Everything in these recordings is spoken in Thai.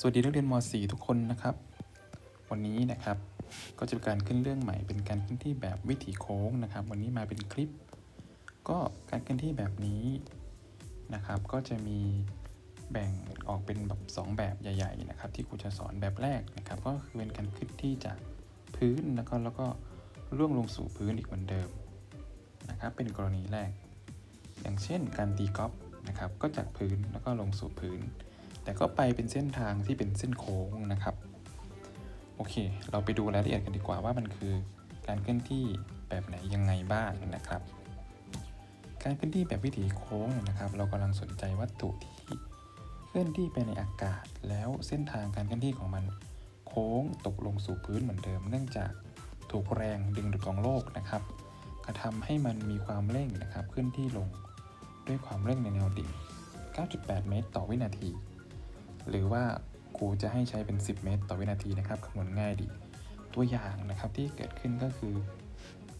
สวัสดีนักเรียนม .4 ทุกคนนะครับ วันนี้นะครับก็จะเป็นการขึ้นเรื่องใหม่เป็นการขึ้นที่แบบวิถีโค้งนะครับ วันนี้มาเป็นคลิป ก็การขึ้นที่แบบนี้นะครับ ก็จะมีแบ่งออกเป็นแบบ2แบบใหญ่ ๆ นะครับ ที่ครูจะสอนแบบแรกนะครับ ก็คือเป็นการขึ้นที่จากพื้นแล้วก็แล้วก็ร่วงลงสู่พื้นอีกเหมือนเดิมนะครับ เป็นกรณีแรก อย่างเช่น การตีกอล์ฟนะครับ ก็จากพื้นแล้วก็ลงสู่พื้น แต่ก็ไปเป็นเส้นทางที่เป็นเส้นโค้งนะครับ โอเค เราไปดูรายละเอียดกันดีกว่าว่ามันคือ การเคลื่อนที่แบบไหนยังไงบ้างนะครับ การเคลื่อนที่แบบวิถีโค้งเนี่ยนะครับ เรากำลังสนใจวัตถุที่เคลื่อนที่ไปในอากาศ แล้วเส้นทางการเคลื่อนที่ของมันโค้งตกลงสู่พื้นเหมือนเดิม เนื่องจากถูกแรงดึงดูดของโลกนะครับ กระทำให้มันมีความเร่งนะครับเคลื่อนที่ลงด้วยความเร่งในแนวดิ่ง 9.8 เมตรต่อวินาที หรือว่าครูจะให้ใช้เป็น 10 เมตร ต่อวินาทีนะครับคำนวณง่ายดี ตัวอย่างนะครับที่เกิดขึ้นก็คือ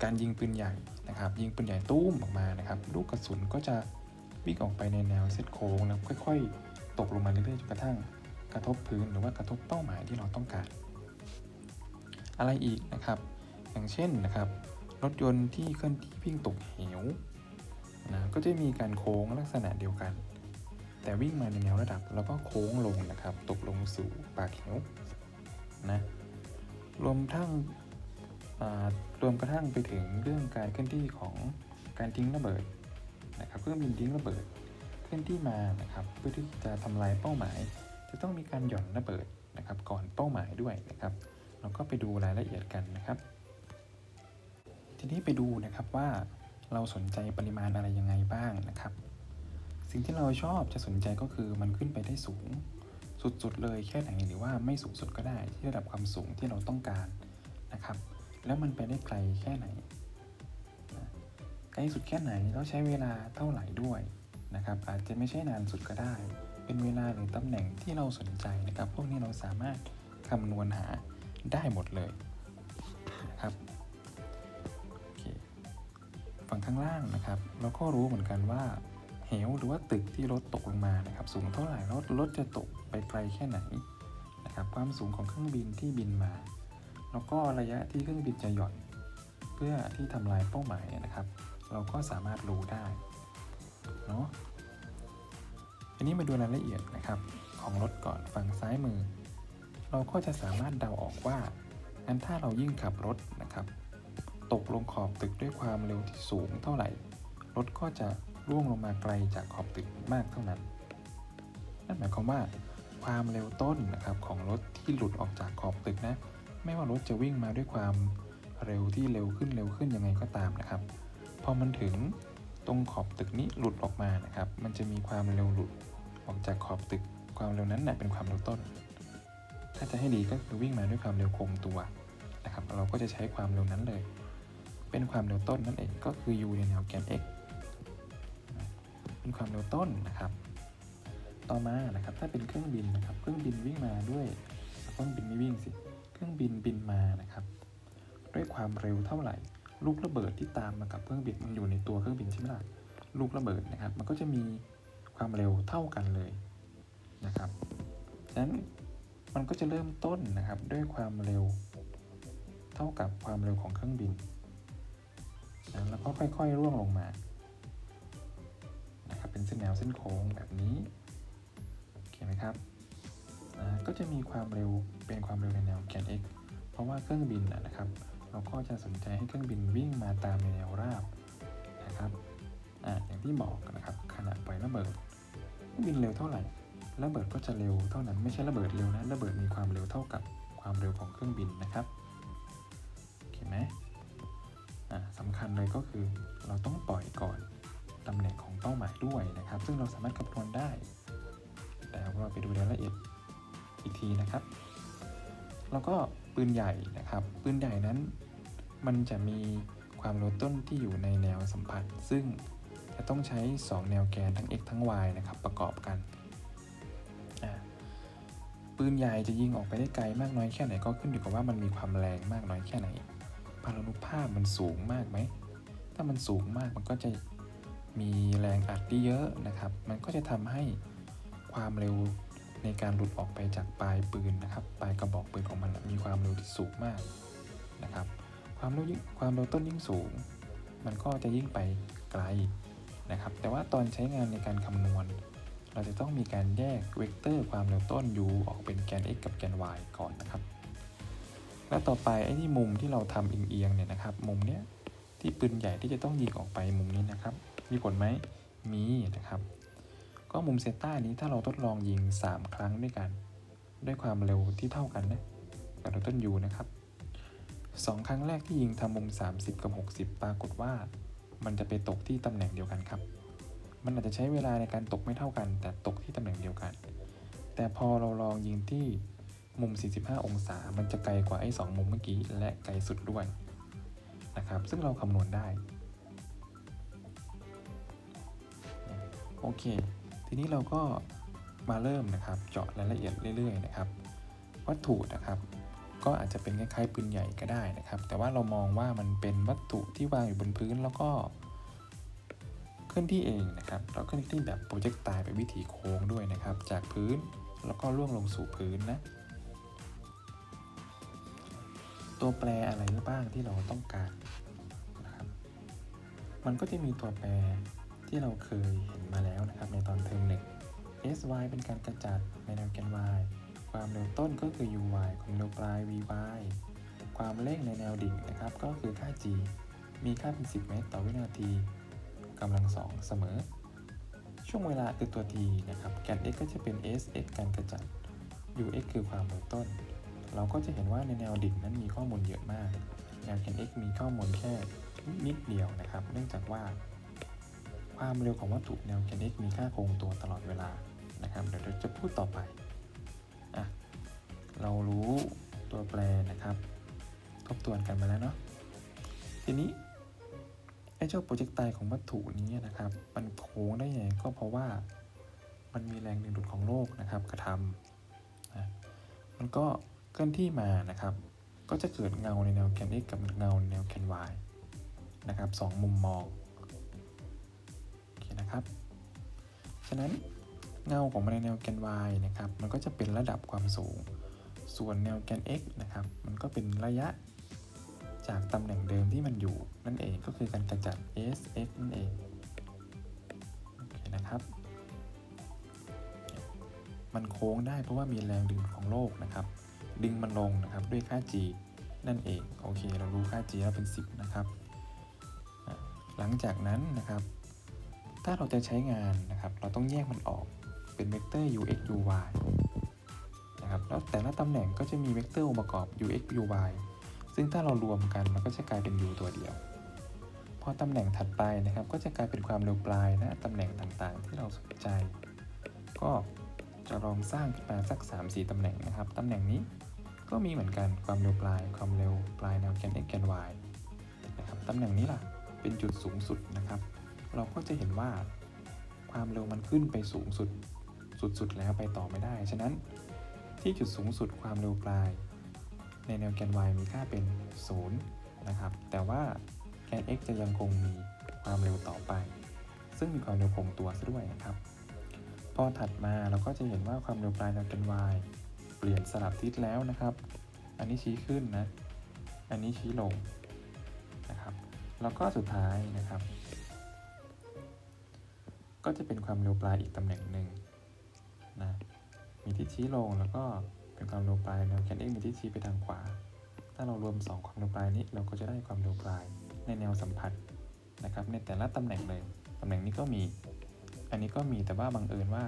การยิงปืนใหญ่นะครับ ยิงปืนใหญ่ตุ้มออกมานะครับลูกกระสุนก็จะวิ่งออกไปในแนวเส้นโค้งนะครับค่อยๆ ตกลงมาเรื่อยๆจนกระทั่งกระทบพื้นหรือว่ากระทบเป้าหมายที่เราต้องการ อะไรอีกนะครับ อย่างเช่นนะครับรถยนต์ที่เคลื่อนที่วิ่งตกเหวนะก็จะมีการโค้งลักษณะเดียวกัน แต่วิ่งมาในแนวระดับแล้วก็โค้งลงนะครับ ตกลงสู่ปากเหวนะรวมทั้งอ่ารวมกระทั่งไปถึงเรื่องการเคลื่อนที่ของการทิ้งระเบิดนะครับเครื่องบินทิ้งระเบิดเคลื่อนที่มานะครับเพื่อที่จะทำลายเป้าหมาย จะต้องมีการหย่อนระเบิดนะครับ ก่อนเป้าหมายด้วยนะครับ เราก็ไปดูรายละเอียดกันนะครับ ทีนี้ไปดูนะครับว่าเราสนใจปริมาณอะไรยังไงบ้างนะครับ สิ่งที่เราชอบจะสนใจก็คือมันขึ้นไปได้สูง สุดๆเลยแค่ไหนหรือว่าไม่สูงสุดก็ได้ที่ระดับความสูงที่เราต้องการนะครับ แล้วมันไปได้ไกลแค่ไหนนะไกลสุดแค่ไหนแล้วใช้เวลาเท่าไหร่ด้วยนะครับ อาจจะไม่ใช่นานสุดก็ได้ เป็นเวลาหรือตำแหน่งที่เราสนใจนะครับ พวกนี้เราสามารถคำนวณหาได้หมดเลยนะครับโอเคฝั่งข้างล่างนะครับ เราก็รู้เหมือนกันว่า เหวหรือว่าตึกที่รถตกลงมานะครับสูงเท่าไหร่รถรถจะตกไปไกลแค่ไหนนะครับความสูงของเครื่องบินที่บินมา แล้วก็ระยะที่เครื่องบินจะหย่อน เพื่อที่ทำลายเป้าหมายนะครับ เราก็สามารถรู้ได้เนาะอันนี้มาดูรายละเอียดนะครับของรถก่อนฝั่งซ้ายมือ เราก็จะสามารถเดาออกว่างั้นถ้าเรายิ่งขับรถนะครับ ตกลงขอบตึกด้วยความเร็วที่สูงเท่าไหร่ รถก็จะ ร่วงลงมาไกลจากขอบตึกมากเท่านั้น นั่นหมายความว่าความเร็วต้นนะครับของรถที่หลุดออกจากขอบตึกนะ ไม่ว่ารถจะวิ่งมาด้วยความเร็วที่เร็วขึ้นเร็วขึ้นยังไงก็ตามนะครับ พอมันถึงตรงขอบตึกนี้หลุดออกมานะครับ มันจะมีความเร็วหลุดออกจากขอบตึก ความเร็วนั้นนะเป็นความเร็วต้น ถ้าจะให้ดีก็คือวิ่งมาด้วยความเร็วคงตัวนะครับ เราก็จะใช้ความเร็วนั้นเลย เป็นความเร็วต้นนั่นเองก็คือ u ในแนวแกน x เป็นความเร็วต้นนะครับ ต่อมานะครับถ้าเป็นเครื่องบินนะครับ เครื่องบินวิ่งมาด้วยเครื่องบินไม่วิ่งสิ เครื่องบินบินมานะครับ ด้วยความเร็วเท่าไหร่ ลูกระเบิดที่ตามมากับเครื่องบินมันอยู่ในตัวเครื่องบินใช่ไหมล่ะลูกระเบิดนะครับ มันก็จะมีความเร็วเท่ากันเลยนะครับฉะนั้นมันก็จะเริ่มต้นนะครับด้วยความเร็วเท่ากับความเร็วของเครื่องบินนะแล้วก็ค่อยๆร่วงลงมา นะครับเป็นเส้นแนวเส้นโค้งแบบนี้โอเคไหมครับก็จะมีความเร็วเป็นความเร็วในแนวแกน x เพราะว่าเครื่องบินนะครับ เราก็จะสนใจให้เครื่องบินวิ่งมาตามในแนวราบนะครับออย่างที่บอกนะครับขณะปล่อยระเบิดเครื่องบินเร็วเท่าไหร่ระเบิดก็จะเร็วเท่านั้นไม่ใช่ระเบิดเร็วนะระเบิดมีความเร็วเท่ากับความเร็วของเครื่องบินนะครับโอเคไหมสำคัญเลยก็คือเราต้องปล่อยก่อน ตำแหน่งของเป้าหมายด้วยนะครับ ซึ่งเราสามารถคำนวณได้ แต่เราไปดูรายละเอียดอีกทีนะครับ แล้วก็ปืนใหญ่นะครับ ปืนใหญ่นั้นมันจะมีความเร็วต้นที่อยู่ในแนวสัมผัส ซึ่งจะต้องใช้ 2 แนวแกนทั้ง x ทั้ง y นะครับประกอบกันปืนใหญ่จะยิงออกไปได้ไกลมากน้อยแค่ไหนก็ขึ้นอยู่กับว่ามันมีความแรงมากน้อยแค่ไหนพารานุภาพมันสูงมากไหม ถ้ามันสูงมากมันก็จะ มีแรงอัดที่เยอะนะครับ มันก็จะทำให้ความเร็วในการหลุดออกไปจากปลายปืนนะครับ ปลายกระบอกปืนของมันมีความเร็วที่สูงมากนะครับ ความเร็วยิ่งความเร็วต้นยิ่งสูง มันก็จะยิ่งไปไกลนะครับ แต่ว่าตอนใช้งานในการคำนวณ เราจะต้องมีการแยกเวกเตอร์ความเร็วต้น u ออกเป็นแกน x กับแกน y ก่อนนะครับ แล้วต่อไปไอ้ที่มุมที่เราทำเอียงๆเนี่ยนะครับ มุมเนี้ยที่ปืนใหญ่ที่จะต้องยิงออกไปมุมนี้นะครับ มีผลไหมมีนะครับ ก็มุมเซต้านี้ถ้าเราทดลองยิง 3 ครั้งด้วยกัน ด้วยความเร็วที่เท่ากันนะกับต้น u นะครับสองครั้งแรกที่ยิงทำมุม 30 กับ 60 ปรากฏว่า มันจะไปตกที่ตำแหน่งเดียวกันครับ มันอาจจะใช้เวลาในการตกไม่เท่ากัน แต่ตกที่ตำแหน่งเดียวกัน แต่พอเราลองยิงที่มุม 45 องศา มันจะไกลกว่าไอ้สองมุมเมื่อกี้ และไกลสุดด้วยนะครับ ซึ่งเราคำนวณได้ โอเค ทีนี้เราก็มาเริ่มนะครับเจาะรายละเอียดเรื่อยๆนะครับวัตถุนะครับก็อาจจะเป็นคล้ายๆปืนใหญ่ก็ได้นะครับ แต่ว่าเรามองว่ามันเป็นวัตถุที่วางอยู่บนพื้นแล้วก็เคลื่อนที่เองนะครับเราเคลื่อนที่แบบโปรเจกต์ตายไปวิถีโค้งด้วยนะครับ จากพื้นแล้วก็ล่วงลงสู่พื้นนะตัวแปรอะไรบ้างที่เราต้องการนะครับ มันก็จะมีตัวแปร ที่เราเคยเห็นมาแล้วนะครับในตอนเทอมหนึ่ง sy เป็นการกระจัดในแนวแกน y ความเร็วต้นก็คือ uy ความเร็วปลาย vy ความเร่งในแนวดิ่งนะครับก็คือค่า g มีค่าเป็น 10 เมตร ต่อวินาทีกำลังสองเสมอ ช่วงเวลาคือตัว t นะครับแกน x ก็จะเป็น sx การกระจัด ux คือความเร็วต้น เราก็จะเห็นว่าในแนวดิ่งนั้นมีข้อมูลเยอะมากแนวแกน x มีข้อมูลแค่นิดเดียวนะครับ เนื่องจากว่า ความเร็วของวัตถุแนวแกน x มีค่าคงตัวตลอดเวลานะครับ เดี๋ยวเราจะพูดต่อไปอะเรารู้ตัวแปรนะครับ ทบทวนกันมาแล้วเนาะทีนี้ไอ้เจ้าโปรเจกต์ไตของวัตถุนี้นะครับ มันโค้งได้ยังไงก็เพราะว่ามันมีแรงดึงดูดของโลกนะครับ กระทำนะมันก็เคลื่อนที่มานะครับ ก็จะเกิดเงาในแนวแกน x กับเงาในแนวแกน y นะครับสองมุมมอง นะครับ ฉะนั้นเงาของมันในแนวแกน y นะครับ มันก็จะเป็นระดับความสูง ส่วนแนวแกน x นะครับ มันก็เป็นระยะจากตำแหน่งเดิมที่มันอยู่นั่นเองก็คือการกระจัด sx นั่นเองโอเคนะครับ มันโค้งได้เพราะว่ามีแรงดึงของโลกนะครับ ดึงมันลงนะครับด้วยค่า g นั่นเอง โอเค เรารู้ค่า g แล้วเป็น 10 นะครับ หลังจากนั้นนะครับ ถ้าเราจะใช้งานนะครับ เราต้องแยกมันออกเป็นเวกเตอร์ ux uy นะครับ แล้วแต่ละตำแหน่งก็จะมีเวกเตอร์องค์ประกอบ ux uy ซึ่งถ้าเรารวมกันมันก็จะกลายเป็น u ตัวเดียว พอตำแหน่งถัดไปนะครับ ก็จะกลายเป็นความเร็วปลายนะตำแหน่งต่างๆ ที่เราสนใจ ก็จะลองสร้างขึ้นมาสัก 3-4ตำแหน่งนะครับ ตำแหน่งนี้ก็มีเหมือนกันความเร็วปลาย ความเร็วปลายแนวแกน x แกน y นะครับตำแหน่งนี้ล่ะเป็นจุดสูงสุดนะครับ เราก็จะเห็นว่าความเร็วมันขึ้นไปสูงสุดสุดๆแล้วไปต่อไม่ได้ ฉะนั้นที่จุดสูงสุดความเร็วปลาย ในแนวแกน y มีค่าเป็น 0 นะครับ แต่ว่าแกน x จะยังคงมีความเร็วต่อไป ซึ่งมีความเร็วคงตัวซะด้วยนะครับ พอถัดมาเราก็จะเห็นว่าความเร็วปลายแนวแกน y เปลี่ยนสลับทิศแล้วนะครับ อันนี้ชี้ขึ้นนะ อันนี้ชี้ลงนะครับ แล้วก็สุดท้ายนะครับ ก็จะเป็นความเร็วปลายอีกตำแหน่งหนึ่งนะมีที่ชี้ลงแล้วก็เป็นความเร็วปลายแนวแกน x มีที่ชี้ไปทางขวา ถ้าเรารวม 2 ความเร็วปลายนี้เราก็จะได้ความเร็วปลายในแนวสัมผัสนะครับ ในแต่ละตำแหน่งเลยตำแหน่งนี้ก็มี อันนี้ก็มีแต่ว่าบังเอิญว่า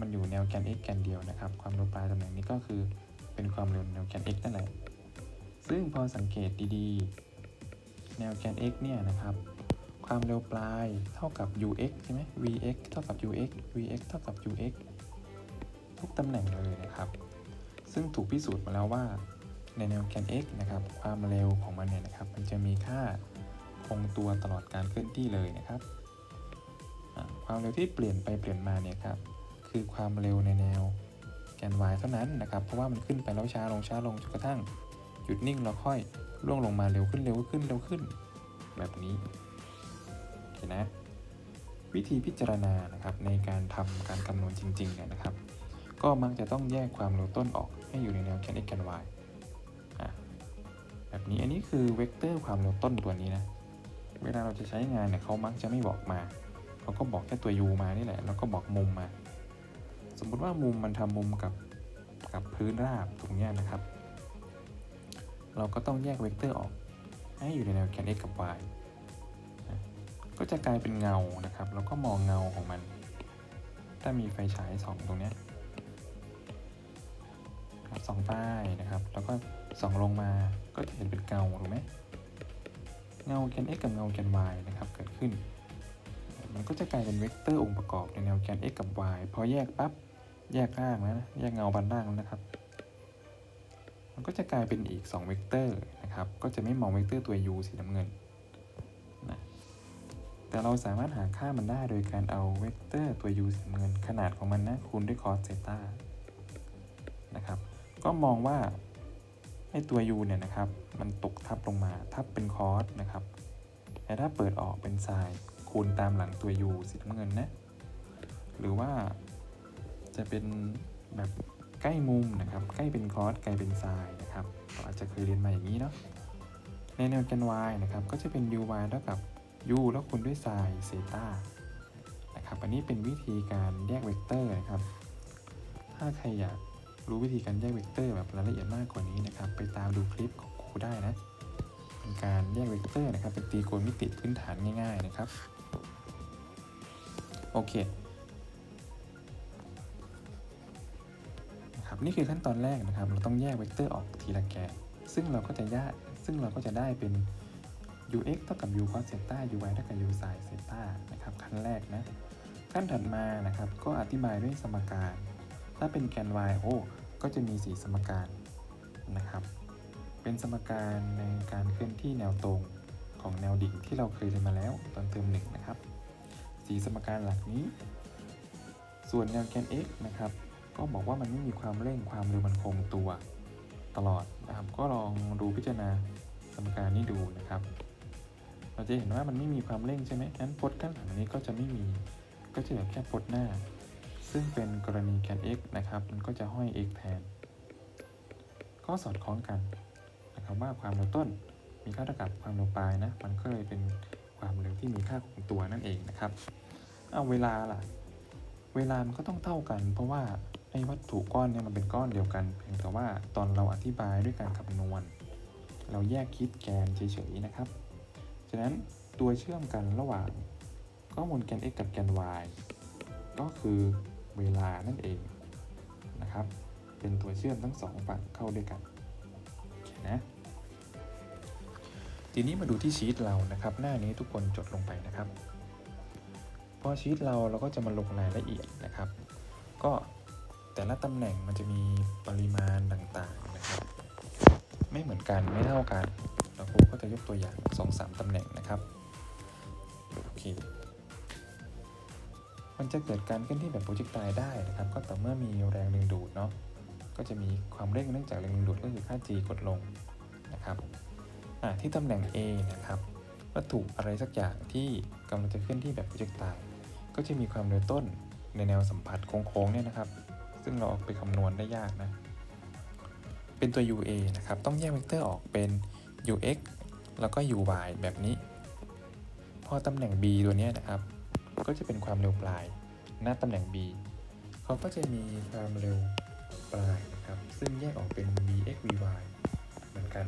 มันอยู่แนวแกน x แกนเดียวนะครับ ความเร็วปลายตำแหน่งนี้ก็คือเป็นความเร็วแนวแกน x นั่นแหละซึ่งพอสังเกตดีๆ แนวแกน x เนี่ยนะครับ ความเร็วปลายเท่ากับ ux ใช่ไหม vx เท่ากับ ux vx เท่ากับ ux ทุกตำแหน่งเลยนะครับ ซึ่งถูกพิสูจน์มาแล้วว่าในแนวแกน x นะครับ ความเร็วของมันเนี่ยนะครับ มันจะมีค่าคงตัวตลอดการเคลื่อนที่เลยนะครับ ความเร็วที่เปลี่ยนไปเปลี่ยนมาเนี่ยครับ คือความเร็วในแนวแกน y เท่านั้นนะครับ เพราะว่ามันขึ้นไปแล้วช้าลงช้าลงจนกระทั่งหยุดนิ่งแล้วค่อยล่วงลงมาเร็วขึ้นเร็วขึ้นเร็วขึ้น แบบนี้ นะ วิธีพิจารณานะครับในการทำการคำนวณจริงๆเนี่ยนะครับ ก็มักจะต้องแยกความเร็วต้นออกให้อยู่ในแนวแกน x แกน y แบบนี้อันนี้คือเวกเตอร์ความเร็วต้นตัวนี้นะเวลาเราจะใช้งานเนี่ยเขามักจะไม่บอกมาเขาก็บอกแค่ตัว u มานี่แหละแล้วก็บอกมุมมา สมมุติว่ามุมมันทำมุมกับกับพื้นราบตรงนี้นะครับ เราก็ต้องแยกเวกเตอร์ออกให้อยู่ในแนวแกน x กับ y ก็จะกลายเป็นเงานะครับ แล้วก็มองเงาของมัน ถ้ามีไฟฉายส่องตรงนี้ครับส่องป้ายนะครับ แล้วก็ส่องลงมาก็จะเห็นเป็นเงาถูกไหมเงาแกน x กับเงาแกน y นะครับเกิดขึ้น มันก็จะกลายเป็นเวกเตอร์องค์ประกอบในแนวแกน x กับ y พอแยกปั๊บแยกล่างแล้วนะแยกเงาบานล่างแล้วนะครับ มันก็จะกลายเป็นอีก 2 เวกเตอร์นะครับ ก็จะไม่มองเวกเตอร์ตัว u สีน้ำเงิน แต่เราสามารถหาค่ามันได้โดยการเอาเวกเตอร์ตัว u สีเงินขนาดของมันนะคูณด้วย cos เซตานะครับ ก็มองว่าไอ้ตัว u เนี่ยนะครับ มันตกทับลงมาทับเป็นคอสนะครับ แต่ถ้าเปิดออกเป็นไซน์คูณตามหลังตัว u สีน้ำเงินนะ หรือว่าจะเป็นแบบใกล้มุมนะครับ ใกล้เป็นคอสใกล้เป็นไซน์นะครับก็อาจจะเคยเรียนมาอย่างนี้เนาะในแนวแกน y นะครับ ก็จะเป็น uy เท่ากับ u แล้วคูณด้วยไซน์เซตานะครับอันนี้เป็นวิธีการแยกเวกเตอร์นะครับ ถ้าใครอยากรู้วิธีการแยกเวกเตอร์แบบรายละเอียดมากกว่านี้นะครับ ไปตามดูคลิปของครูได้นะเป็นการแยกเวกเตอร์นะครับเป็นตรีโกณมิติพื้นฐานง่ายๆนะครับโอเคนะครับนี่คือขั้นตอนแรกนะครับ เราต้องแยกเวกเตอร์ออกทีละแกนซึ่งเราก็จะยกซึ่งเราก็จะได้เป็น ux เท่ากับ u cos เซตา uy เท่ากับ u sin เซตานะครับขั้นแรกนะขั้นถัดมานะครับก็อธิบายด้วยสมการ ถ้าเป็นแกน y โอ้ก็จะมี 4 สมการนะครับ เป็นสมการในการเคลื่อนที่แนวตรงของแนวดิ่งที่เราเคยเรียนมาแล้วตอนเทอมหนึ่งนะครับสีสมการหลักนี้ ส่วนแนวแกน x นะครับ ก็บอกว่ามันไม่มีความเร่งความเร็วมันคงตัวตลอดนะครับ ก็ลองดูพิจารณาสมการนี้ดูนะครับ เราจะเห็นว่ามันไม่มีความเร่งใช่ไหมงั้นพจน์ข้างหลังนี้ก็จะไม่มี ก็จะเหลือแค่พจน์หน้า ซึ่งเป็นกรณีแกน x นะครับ มันก็จะห้อย x แทน ก็สอดคล้องกันนะครับว่าความเร็วต้นมีค่าเท่ากับความเร็วปลายนะ มันก็เลยเป็นความเร็วที่มีค่าคงตัวนั่นเองนะครับ เอาเวลาล่ะ เวลามันก็ต้องเท่ากัน เพราะว่าไอ้วัตถุก้อนเนี่ยมันเป็นก้อนเดียวกัน เพียงแต่ว่าตอนเราอธิบายด้วยการคำนวณ เราแยกคิดแกนเฉยๆนะครับ ฉะนั้นตัวเชื่อมกันระหว่างข้อมูลแกน x กับแกน y ก็คือเวลานั่นเองนะครับ เป็นตัวเชื่อมทั้งสองฝั่งเข้าด้วยกันนะทีนี้มาดูที่ชีตเรานะครับ หน้านี้ทุกคนจดลงไปนะครับ พอชีตเราเราก็จะมาลงรายละเอียดนะครับ ก็แต่ละตำแหน่งมันจะมีปริมาณต่างๆนะครับ ไม่เหมือนกันไม่เท่ากัน รูก็จะยกตัวอย่าง2อสตำแหน่งนะครับโอเคมันจะเกิดการเคลื่อนที่แบบโปรเจกไตได้นะครับ ก็ต่อเมื่อมีแรงดึงดูดเนาะก็จะมีความเร่งเนื่องจากแรงดึงดูดก็คือค่า g กดลงนะครับที่ตำแหน่ง A นะครับวัตถุอะไรสักอย่างที่กำลังจะเคลื่อนที่แบบโปรเจกไตก็จะมีความเร็วต้นในแนวสัมผัสโค้งๆเนี่ยนะครับ ซึ่งเราเอาไปคำนวณได้ยากนะ เป็นตัว UA นะครับ ต้องแยกเวกเตอร์ออกเป็น UX แล้วก็ UY แบบนี้ พอตำแหน่ง B ตัวนี้นะครับ ก็จะเป็นความเร็วปลายณตำแหน่ง B เขาก็จะมีความเร็วปลายนะครับ ซึ่งแยกออกเป็น VX VY เหมือนกัน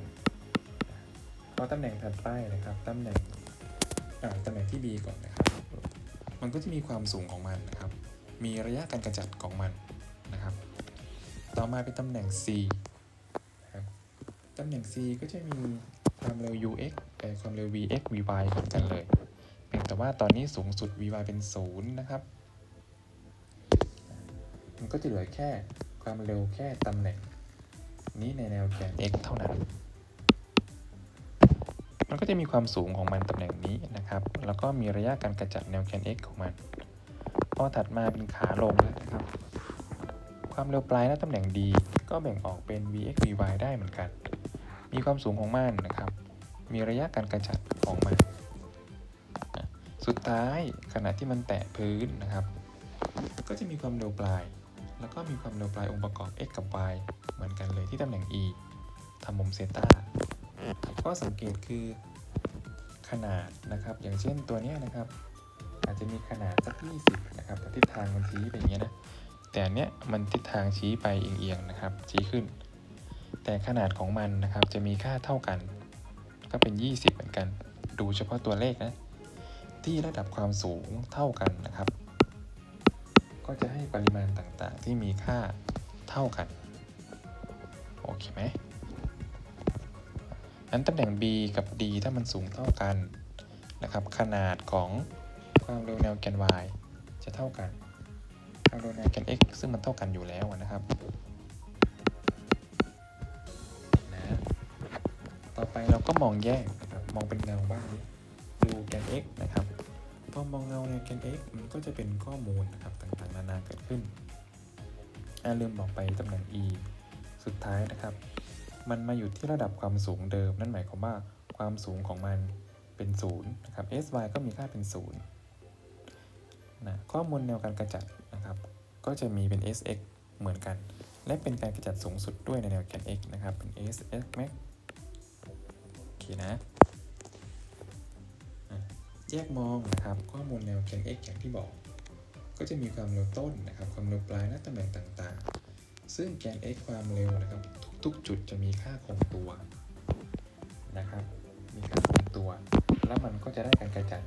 พอตำแหน่งถัดไปนะครับตำแหน่งอ่าตำแหน่งที่ B ก่อนนะครับ มันก็จะมีความสูงของมันนะครับ มีระยะการกระจัดของมันนะครับ ต่อมาเป็นตำแหน่ง C ตำแหน่ง C ก็จะมีความเร็ว UX กับความเร็ว VX VY เหมือนกันเลย เพียงแต่ว่าตอนนี้สูงสุด VY เป็น 0 นะครับ มันก็จะเหลือแค่ความเร็วแค่ตำแหน่ง นี้ในแนวแกน x เท่านั้น มันก็จะมีความสูงของมันตำแหน่งนี้นะครับ แล้วก็มีระยะการกระจัดแนวแกน x ของมัน พอถัดมาเป็นขาลงแล้วนะครับ ความเร็วปลายณตำแหน่ง d ก็แบ่งออกเป็น vx vy ได้เหมือนกัน มีความสูงของมันนะครับ มีระยะการกระจัดของมัน สุดท้ายขณะที่มันแตะพื้นนะครับ ก็จะมีความเร็วปลาย แล้วก็มีความเร็วปลายองค์ประกอบ x กับ y เหมือนกันเลยที่ตำแหน่ง e ทำมุมเซต้าก็สังเกตคือขนาดนะครับ อย่างเช่นตัวนี้นะครับ อาจจะมีขนาดสัก 20 นะครับแต่ทิศทางมันชี้ไปอย่างเงี้ยนะ แต่อันเนี้ยมันทิศทางชี้ไปเอียงๆนะครับ ชี้ขึ้น แต่ขนาดของมันนะครับจะมีค่าเท่ากัน ก็เป็น 20 เหมือนกัน ดูเฉพาะตัวเลขนะ ที่ระดับความสูงเท่ากันนะครับ ก็จะให้ปริมาณต่างๆ ที่มีค่าเท่ากัน โอเคไหมอันตำแหน่ง b กับ d ถ้ามันสูงเท่ากันนะครับ ขนาดของความเร็วแนวแกน y จะเท่ากัน ความเร็วแนวแกน x ซึ่งมันเท่ากันอยู่แล้วนะครับ ไปเราก็มองแยกนะครับมองเป็นเงาบ้างดูแกน x นะครับพอมองเงาแนแกน x มันก็จะเป็นข้อมูลนะครับต่างๆ นานาเกิดขึ้นอ่าลืมบอกไปตำแหน่ง e สุดท้ายนะครับ มันมาอยู่ที่ระดับความสูงเดิม นั่นหมายความว่าความสูงของมันเป็นศูนย์นะครับ sy ก็มีค่าเป็นศูนย์นะข้อมูลแนวการกระจัดนะครับก็จะมีเป็น sx เหมือนกัน และเป็นการกระจัดสูงสุดด้วยในแนวแกน x นะครับเป็น sx max คนะแยกมองนะครับข้อมูลแนวแกน x อย่างที่บอก ก็จะมีความเร็วต้นนะครับความเร็วปลายและตำแหน่งต่างๆ ซึ่งแกน x ความเร็วนะครับ ทุกๆ จุดจะมีค่าคงตัวนะครับ มีค่าคงตัว แล้วมันก็จะได้การกระจัด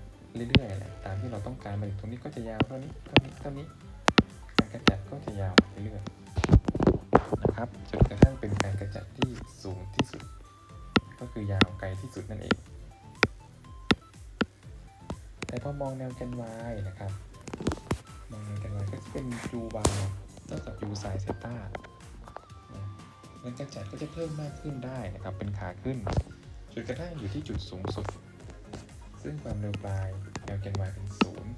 เรื่อยๆแหละตามที่เราต้องการมาถึงตรงนี้ก็จะยาวเท่านี้เท่านี้เท่านี้ การกระจัดก็จะยาวเรื่อยๆนะครับจนกระทั่งเป็นการกระจัดที่สูงที่สุด ก็คือยาวไกลที่สุดนั่นเอง แต่พอมองแนวแกน y นะครับ มองแนวแกน y ก็จะเป็น u bar เท่ากับ u sin theta นะการกระจัดก็จะเพิ่มมากขึ้นได้นะครับ เป็นขาขึ้นจนกระทั่งอยู่ที่จุดสูงสุด ซึ่งความเร็วปลายแนวแกน y เป็นศูนย์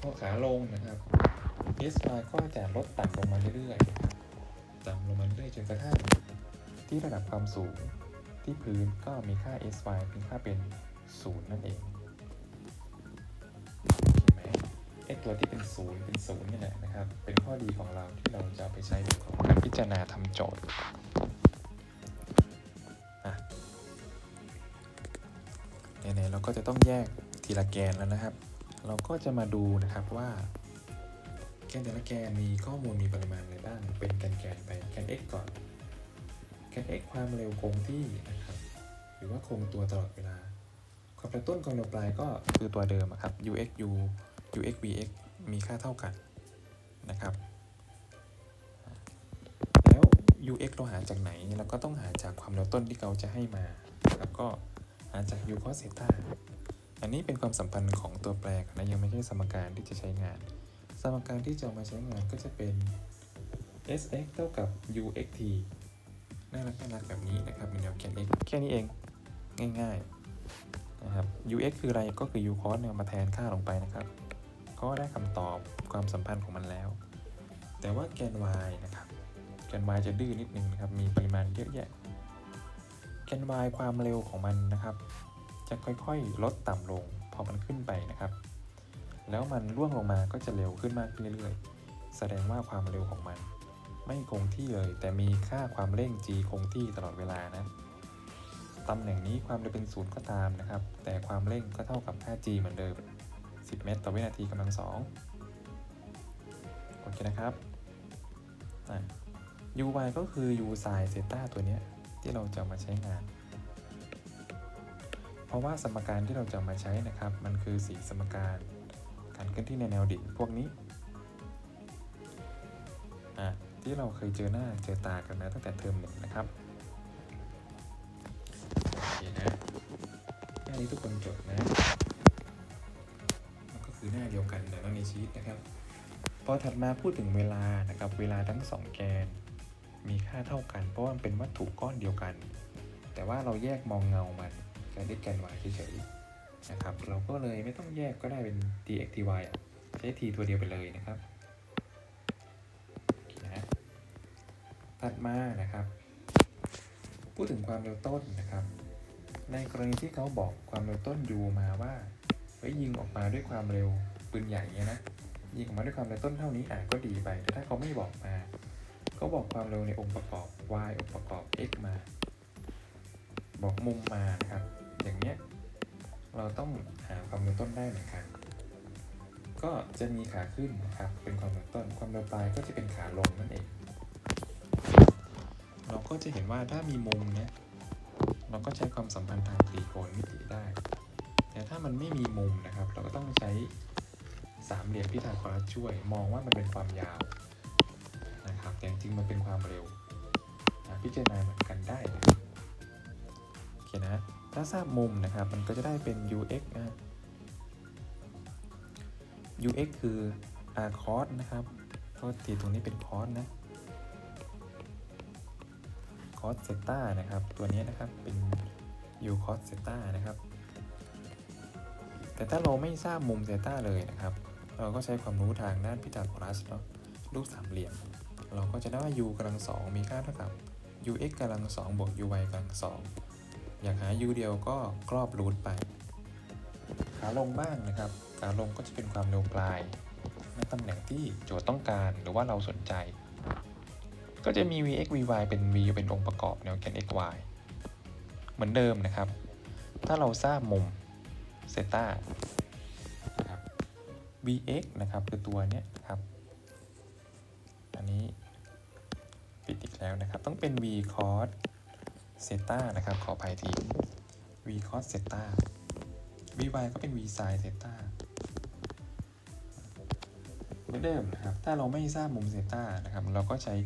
พอขาลงนะครับ sy ก็จะลดต่ำลงมาเรื่อยๆต่ำลงมาเรื่อยๆจนกระทั่งที่ระดับความสูง ที่พื้นก็มีค่า sy เป็นค่าเป็นศูนย์นั่นเองเห็นไหมไอตัวที่เป็นศูนย์เป็นศูนย์นี่แหละนะครับ เป็นข้อดีของเราที่เราจะไปใช้ในของการพิจารณาทำโจทย์อะไหนๆเราก็จะต้องแยกทีละแกนแล้วนะครับ เราก็จะมาดูนะครับว่า แกนแต่ละแกนมีข้อมูลมีปริมาณอะไรบ้าง เป็นแกนแกนไปแกน x ก่อน x ความเร็วคงที่นะครับหรือว่าคงตัวตลอดเวลา ความเร็วต้นความเร็วปลายก็คือตัวเดิมครับ ux u ux vx มีค่าเท่ากันนะครับ แล้ว ux เราหาจากไหนเราก็ต้องหาจากความเร็วต้นที่เขาจะให้มา แล้วก็หาจาก u cos theta อันนี้เป็นความสัมพันธ์ของตัวแปรนะยังไม่ใช่สมการที่จะใช้งาน สมการที่จะมาใช้งานก็จะเป็น sx เท่ากับ uxt น่ารักน่ารักแบบนี้นะครับเป็นแนวแกน x แค่นี้เองง่ายๆนะครับ ux คืออะไรก็คือ u cos เนี่ยมาแทนค่าลงไปนะครับ ก็ได้คำตอบความสัมพันธ์ของมันแล้ว แต่ว่าแกน y นะครับแกน y จะดื้อนิดนึงนะครับมีปริมาณเยอะแยะแกน y ความเร็วของมันนะครับ จะค่อยๆ ลดต่ำลงพอมันขึ้นไปนะครับ แล้วมันร่วงลงมาก็จะเร็วขึ้นมากขึ้นเรื่อยๆ แสดงว่าความเร็วของมัน ไม่คงที่เลย แต่มีค่าความเร่ง g คงที่ตลอดเวลานะตำแหน่งนี้ความเร็วเป็นศูนย์ก็ตามนะครับ แต่ความเร่งก็เท่ากับ 5g เหมือนเดิม 10 เมตรต่อวินาทีกำลังสองโอเคนะครับ uy ก็คือ u sin theta ตัวนี้ที่เราจะมาใช้งาน เพราะว่าสมการที่เราจะมาใช้นะครับ มันคือสีสมการการเคลื่อนที่ในแนวดิ่งพวกนี้อะ ที่เราเคยเจอหน้าเจอตากันมาตั้งแต่เทอมหนึ่งนะครับโอเคนะหน้านี้ทุกคนจดนะมันก็คือหน้าเดียวกันแต่ว่าในชีตนะครับพอถัดมาพูดถึงเวลานะครับ เวลาทั้งสองแกน มีค่าเท่ากัน เพราะว่ามันเป็นวัตถุก้อนเดียวกัน แต่ว่าเราแยกมองเงามันแกน x แกน y เฉยๆนะครับ เราก็เลยไม่ต้องแยกก็ได้เป็น dx dy ใช้ t ตัวเดียวไปเลยนะครับ ถัดมานะครับ พูดถึงความเร็วต้นนะครับ ในกรณีที่เขาบอกความเร็วต้น u มาว่าเฮ้ยิงออกมาด้วยความเร็วปืนใหญ่เนี่ยนะยิงออกมาด้วยความเร็วต้นเท่านี้อะก็ดีไป แต่ถ้าเขาไม่บอกมาก็บอกความเร็วในองค์ประกอบ y องค์ประกอบ x มา บอกมุมมานะครับ อย่างเนี้ยเราต้องหาความเร็วต้นได้เหมือนกันก็จะมีขาขึ้นนะครับเป็นความเร็วต้น ความเร็วปลายก็จะเป็นขาลงนั่นเอง เราก็จะเห็นว่าถ้ามีมุมเนี้ยเราก็ใช้ความสัมพันธ์ทางตรีโกณมิติได้ แต่ถ้ามันไม่มีมุมนะครับ เราก็ต้องใช้สามเหลี่ยมพิทาโกรัสช่วย มองว่ามันเป็นความยาวนะครับแต่จริงๆมันเป็นความเร็วนะพิจารณาเหมือนกันได้นะโอเคนะถ้าทราบมุมนะครับมันก็จะได้เป็น ux นะ ux คือ r cos นะครับโทษทีตรงนี้เป็น cos นะ cos เซต้านะครับ ตัวนี้นะครับเป็น u cos เซต้านะครับแต่ถ้าเราไม่ทราบมุมเซต้าเลยนะครับ เราก็ใช้ความรู้ทางด้านพิทาโกรัสเนาะรูปสามเหลี่ยม เราก็จะได้ว่า u กำลังสองมีค่าเท่ากับ ux กำลังสองบวก uy กำลังสองอยากหา u เดียวก็กรอบรูทไป ขาลงบ้างนะครับ ขาลงก็จะเป็นความเร็วปลายในตำแหน่งที่โจทย์ต้องการหรือว่าเราสนใจ ก็จะมี vx vy เป็น v เป็นองค์ประกอบแนวแกน x y เหมือนเดิมนะครับ ถ้าเราทราบมุมเซต้า vx นะครับคือตัวเนี้ยนครับ อันนี้ปิดอีกแล้วนะครับ ต้องเป็น v cos เซต้านะครับ ขออภัยที v cos เซต้า vy ก็เป็น v sin เซต้าเหมือนเดิมนะครับ ถ้าเราไม่ทราบมุมเซต้านะครับ เราก็ใช้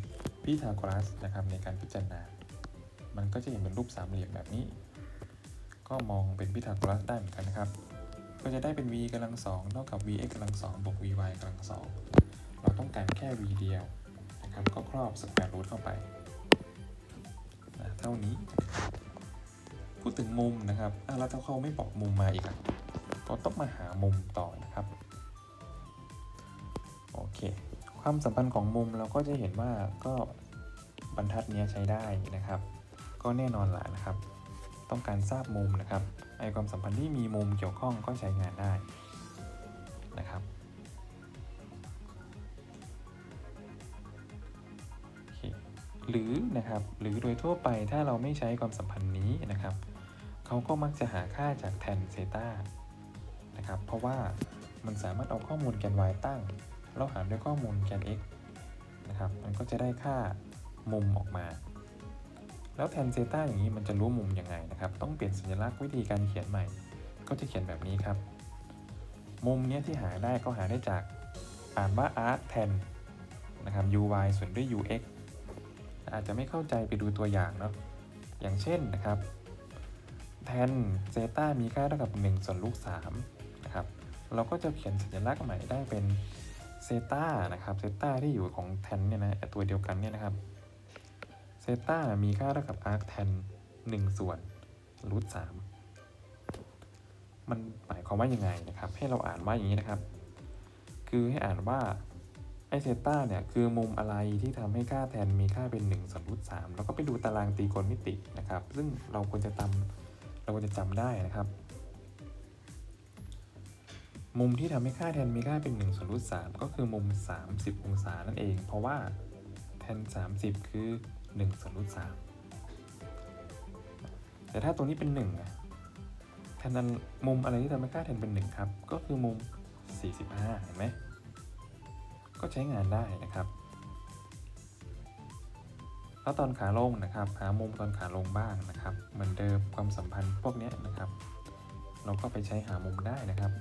พีทาโกรัสนะครับในการพิจารณา มันก็จะเห็นเป็นรูปสามเหลี่ยมแบบนี้ ก็มองเป็นพีทาโกรัสได้เหมือนกันนะครับ ก็จะได้เป็น v กำลังสองเท่ากับ vx กำลังสองบวก vy กำลังสองเราต้องการแค่ v เดียวนะครับ ก็ครอบสแควร์รูทเข้าไปนะเท่านี้ พูดถึงมุมนะครับแล้วถ้าเขาไม่บอกมุมมาอีกอะก็ต้องมาหามุมต่อนะครับ โอเค ความสัมพันธ์ของมุมเราก็จะเห็นว่าก็บรรทัดนี้ใช้ได้นะครับ ก็แน่นอนแหละนะครับ ต้องการทราบมุมนะครับไอความสัมพันธ์ที่มีมุมเกี่ยวข้องก็ใช้งานได้นะครับหรือนะครับหรือโดยทั่วไปถ้าเราไม่ใช้ความสัมพันธ์นี้นะครับเขาก็มักจะหาค่าจากแทนเซตานะครับเพราะว่ามันสามารถเอาข้อมูลแกน y ตั้ง เราหารด้วยข้อมูลแกน x นะครับ มันก็จะได้ค่ามุมออกมา แล้วแทนเซต้าอย่างนี้มันจะรู้มุมยังไงนะครับ ต้องเปลี่ยนสัญลักษณ์วิธีการเขียนใหม่ ก็จะเขียนแบบนี้ครับ มุมเนี้ยที่หาได้ก็หาได้จากอ่านว่า arc tan นะครับ uy ส่วนด้วย ux อาจจะไม่เข้าใจไปดูตัวอย่างเนาะ อย่างเช่นนะครับ tan เซต้ามีค่าเท่ากับ1ส่วนลูก3นะครับ เราก็จะเขียนสัญลักษณ์ใหม่ได้เป็น เซต้านะครับเซต้าที่อยู่ของแทนเนี่ยนะตัวเดียวกันเนี่ยนะครับเซต้ามีค่าเท่ากับอาร์คแทน1ส่วนรูท3มันหมายความว่ายังไงนะครับ ให้เราอ่านว่าอย่างนี้นะครับ คือให้อ่านว่าไอเซต้าเนี่ยคือมุมอะไรที่ทำให้ค่าแทนมีค่าเป็น1ส่วนรูท3แล้วก็ไปดูตารางตรีโกณมิตินะครับ ซึ่งเราควรจะจำเราควรจะจำได้นะครับ มุมที่ทำให้ค่าแทนมีค่าเป็น1ส่วนรูท3ก็คือมุม 30 องศานั่นเอง เพราะว่าแทน 30 คือ1ส่วนรูท3แต่ถ้าตรงนี้เป็น1นะแทนนั้นมุมอะไรที่ทำให้ค่าแทนเป็น 1 ครับ ก็คือมุม 45 เห็นไหม ก็ใช้งานได้นะครับ แล้วตอนขาลงนะครับ หามุมตอนขาลงบ้างนะครับ เหมือนเดิมความสัมพันธ์พวกนี้นะครับ เราก็ไปใช้หามุมได้นะครับ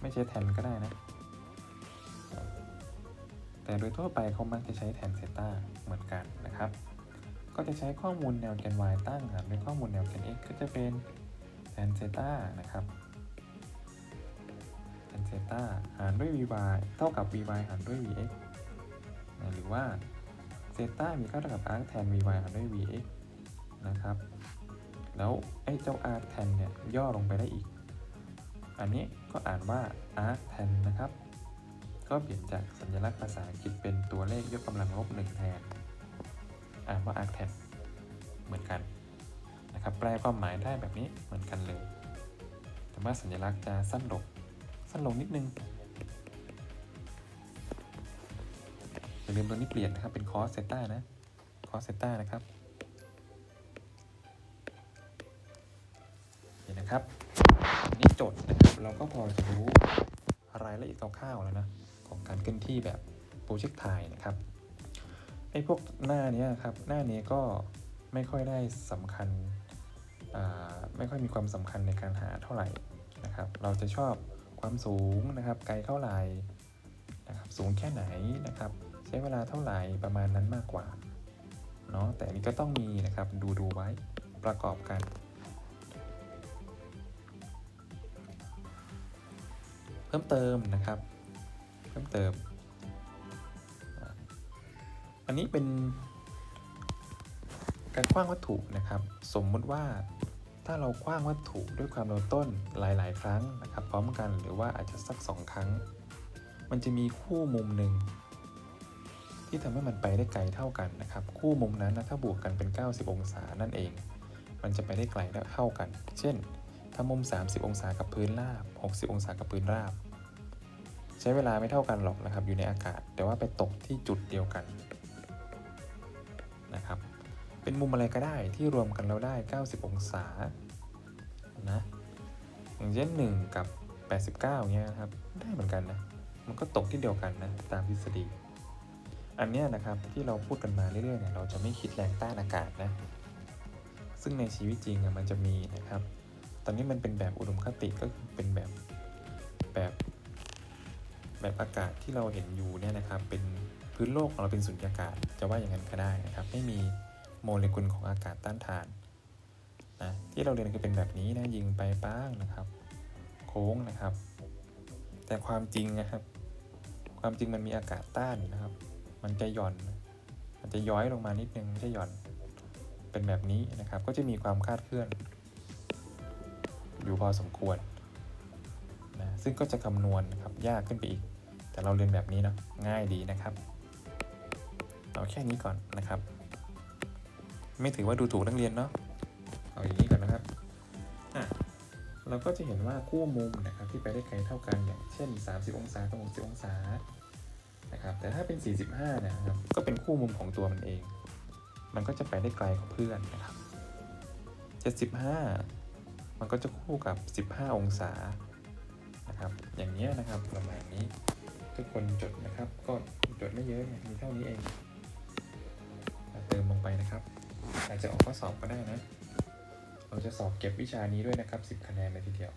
ไม่ใช่แทนก็ได้นะ แต่โดยทั่วไปเขามักจะใช้แทนเซต้าเหมือนกันนะครับ ก็จะใช้ข้อมูลแนวแกน y ตั้งหารด้วยข้อมูลแนวแกน x ก็จะเป็นแทนเซต้านะครับแทนเซต้าหารด้วย vy เท่ากับ vy หารด้วย vx นะหรือว่าเซต้ามีค่าเท่ากับ arc tan vy หารด้วย vx นะครับ แล้วไอ้เจ้า arc tan เนี่ยย่อลงไปได้อีก อันนี้ก็อ่านว่า arc tan นะครับ ก็เปลี่ยนจากสัญลักษณ์ภาษาอังกฤษเป็นตัวเลขยกกำลังลบหนึ่งแทน อ่านว่า arc tan เหมือนกันนะครับ แปลความหมายได้แบบนี้เหมือนกันเลย แต่ว่าสัญลักษณ์จะสั้นลง สั้นลงนิดนึงอย่าลืมตัวนี้เปลี่ยนนะครับ เป็นคอสเซต้านะ คอสเซต้านะครับ นี่นะครับ จทย์นะครับเราก็พอจะรู้รายละเอียดคร่าวๆแล้วนะของการเคลื่อนที่แบบโปรเจกต์ไทยนะครับไอ้พวกหน้านี้ครับหน้านี้ก็ไม่ค่อยได้สำคัญไม่ค่อยมีความสำคัญในการหาเท่าไหร่นะครับ เราจะชอบความสูงนะครับ ไกลเท่าไหร่นะครับ สูงแค่ไหนนะครับ ใช้เวลาเท่าไหร่ประมาณนั้นมากกว่าเนาะแต่อันนี้ก็ต้องมีนะครับดูดูไว้ประกอบกัน เพิ่มเติมนะครับ เพิ่มเติม อันนี้เป็นการคว้างวัตถุนะครับ สมมุติว่าถ้าเราคว้างวัตถุด้วยความเร็วต้นหลาย ๆ ครั้งนะครับ พร้อมกันหรือว่าอาจจะสักสองครั้ง มันจะมีคู่มุมหนึ่งที่ทำให้มันไปได้ไกลเท่ากันนะครับ คู่มุมนั้นนะถ้าบวกกันเป็น 90 องศานั่นเอง มันจะไปได้ไกลเท่ากัน เช่น ถ้ามุม 30 องศากับพื้นราบ 60 องศากับพื้นราบ ใช้เวลาไม่เท่ากันหรอกนะครับ อยู่ในอากาศ แต่ว่าไปตกที่จุดเดียวกันนะครับ เป็นมุมอะไรก็ได้ที่รวมกันแล้วได้ 90 องศานะอย่างเช่น1กับ 89เงี้ยนะครับได้เหมือนกันนะมันก็ตกที่เดียวกันนะตามทฤษฎี อันเนี้ยนะครับที่เราพูดกันมาเรื่อยๆเนี่ยเราจะไม่คิดแรงต้านอากาศนะซึ่งในชีวิตจริงมันจะมีนะครับ อนนี้มันเป็นแบบอุดมคติก็คือเป็นแบบแบบแบบอากาศที่เราเห็นอยู่เนี่ยนะครับเป็นพื้นโลกของเราเป็นสุญญากาศจะว่าอย่างนั้นก็ได้นะครับ ไม่มีโมเลกุลของอากาศต้านทานนะที่เราเรียนคือเป็นแบบนี้นะยิงไปป้างนะครับ โค้งนะครับ แต่ความจริงนะครับ ความจริงมันมีอากาศต้านนะครับ มันจะหย่อน มันจะย้อยลงมานิดนึงไม่ใช่หย่อน เป็นแบบนี้นะครับ ก็จะมีความคาดเคลื่อน อยู่พอสมควรนะซึ่งก็จะคำนวณนะครับยากขึ้นไปอีก แต่เราเรียนแบบนี้เนาะง่ายดีนะครับ เอาแค่นี้ก่อนนะครับ ไม่ถือว่าดูถูกนักเรียนเนาะเอาอย่างนี้ก่อนนะครับอะเราก็จะเห็นว่าคู่มุมนะครับที่ไปได้ไกลเท่ากันอย่างเช่น 30 องศากับ60องศานะครับแต่ถ้าเป็น 45นะครับก็เป็นคู่มุมของตัวมันเอง มันก็จะไปได้ไกลกว่าเพื่อนนะครับ75 มันก็จะคู่กับ 15 องศานะครับ อย่างนี้ยนะครับประมาณนี้ ทุกคนจดนะครับ ก็จดไม่เยอะมีเท่านี้เองเติมลงไปนะครับอาจจะออกข้อสอบก็ได้นะ เราจะสอบเก็บวิชานี้ด้วยนะครับ 10 คะแนนเลยทีเดียว